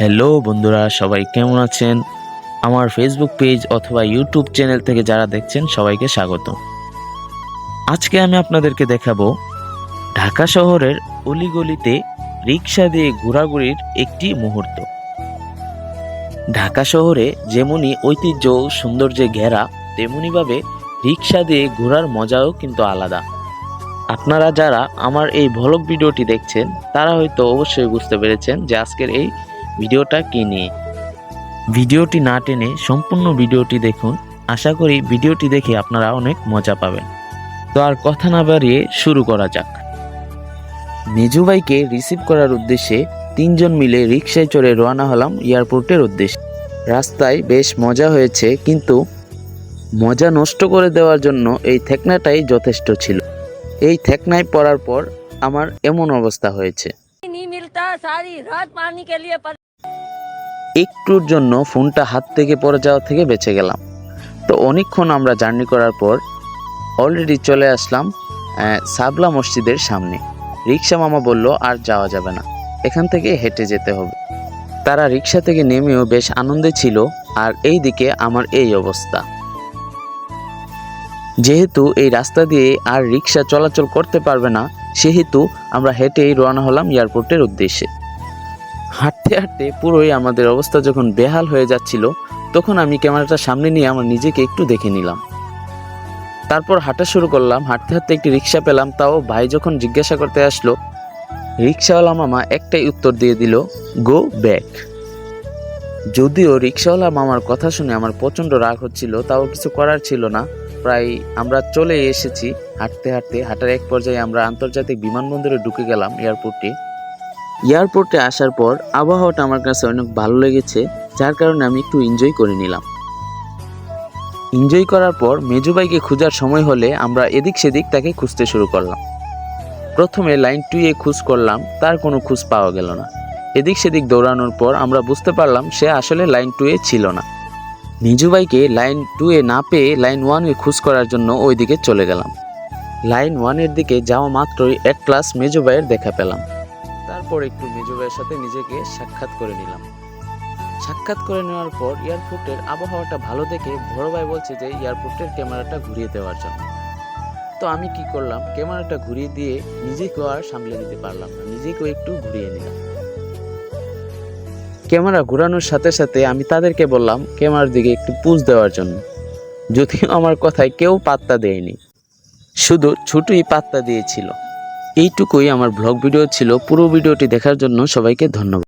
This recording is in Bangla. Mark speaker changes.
Speaker 1: হ্যালো বন্ধুরা, সবাই কেমন আছেন? আমার ফেসবুক পেজ অথবা ইউটিউব চ্যানেল থেকে যারা দেখছেন, সবাইকে স্বাগত আজকে আমি আপনাদেরকে দেখাবো, ঢাকা শহরের অলিগলিতে রিক্সা দিয়ে ঘোরাঘুরির একটি মুহূর্ত। ঢাকা শহরে যেমনই ঐতিহ্য সৌন্দর্যে ঘেরা তেমনিভাবে রিক্সা দিয়ে ঘোরার মজাও কিন্তু আলাদা। আপনারা যারা আমার এই ভ্লগ ভিডিওটি দেখছেন, তারা হয়তো অবশ্যই বুঝতে পেরেছেন যে আজকের এই ভিডিওটা কি নিয়ে? ভিডিওটি না টেনে সম্পূর্ণ ভিডিওটি দেখুন। আশা করি ভিডিওটি দেখে আপনারা অনেক মজা পাবেন। তো আর কথা না বাড়িয়ে শুরু করা যাক। মেজু ভাইকে রিসিভ করার উদ্দেশ্যে তিনজন মিলে রিক্সায় চড়ে রওনা হলাম এয়ারপোর্টের উদ্দেশ্যে। রাস্তায় বেশ মজা হয়েছে, কিন্তু মজা নষ্ট করে দেওয়ার জন্য এই থেকনাটাই যথেষ্ট ছিল। এই থেকনায় পড়ার পর আমার এমন অবস্থা হয়েছে। একটুর জন্য ফোনটা হাত থেকে পড়ে যাওয়া থেকে বেঁচে গেলাম। তো অনেকক্ষণ আমরা জার্নি করার পর অলরেডি চলে আসলাম সাবলা মসজিদের সামনে। রিক্সা মামা বলল, আর যাওয়া যাবে না। এখান থেকে হেঁটে যেতে হবে। তারা রিক্সা থেকে নেমেও বেশ আনন্দে ছিল, আর এই দিকে আমার এই অবস্থা। যেহেতু এই রাস্তা দিয়ে আর রিক্সা চলাচল করতে পারবে না, সেহেতু আমরা হেঁটেই রওনা হলাম এয়ারপোর্টের উদ্দেশ্যে। হাঁটতে হাঁটতে পুরোই আমাদের অবস্থা যখন বেহাল হয়ে যাচ্ছিল, তখন আমি ক্যামেরাটা সামনে নিয়ে আমার নিজেকে একটু দেখে নিলাম। তারপর হাঁটা শুরু করলাম, হাঁটতে হাঁটতে একটি রিক্সা পেলাম, তাও ভাই যখন জিজ্ঞাসা করতে আসলো, রিক্সাওয়ালা মামা একটাই উত্তর দিয়ে দিল গো ব্যাক যদিও রিক্সাওয়ালা মামার কথা শুনে আমার প্রচণ্ড রাগ হচ্ছিল, তাও কিছু করার ছিল না। প্রায় আমরা চলে এসেছি, হাঁটতে হাঁটতে, হাঁটার এক পর্যায়ে আমরা আন্তর্জাতিক বিমানবন্দরে ঢুকে গেলাম এয়ারপোর্টে এয়ারপোর্টে আসার পর আবহাওয়াটা আমার কাছে অনেক ভালো লেগেছে, যার কারণে আমি একটু এনজয় করে নিলাম। এনজয় করার পর মেজুবাইকে খোঁজার সময় হলে আমরা এদিক সেদিক তাকে খুঁজতে শুরু করলাম। প্রথমে লাইন টুয়ে খোঁজ করলাম, তার কোনো খোঁজ পাওয়া গেল না। এদিক সেদিক দৌড়ানোর পর আমরা বুঝতে পারলাম সে আসলে লাইন টুয়ে ছিল না। মিজু ভাইকে লাইন টুয়ে না পেয়ে লাইন ওয়ানে খোঁজ করার জন্য ওই দিকে চলে গেলাম। লাইন ওয়ানের দিকে যাওয়া মাত্রই এক ক্লাস মেজুবাইয়ের দেখা পেলাম। তারপর একটু মেজু ভাইয়ের সাথে নিজেকে সাক্ষাৎ করে নিলাম। সাক্ষাৎ করে নেওয়ার পর এয়ারপোর্টের আবহাওয়াটা ভালো দেখে বড় ভাই বলছে যে এয়ারপোর্টের ক্যামেরাটা ঘুরিয়ে দেওয়ার জন্য। তো আমি কি করলাম, ক্যামেরাটা ঘুরিয়ে দিয়ে নিজেকেও আর সামলে নিতে পারলাম না, নিজেকেও একটু ঘুরিয়ে নিলাম। ক্যামেরা ঘোরানোর সাথে সাথে আমি তাদেরকে বললাম, ক্যামেরার দিকে একটু পুজ দেওয়ার জন্য। যদিও আমার কথায় কেউ পাত্তা দেয়নি, শুধু ছুটুই পাত্তা দিয়েছিল। এইটুকুই আমার ব্লগ ভিডিও ছিল। পুরো ভিডিওটি দেখার জন্য সবাইকে ধন্যবাদ।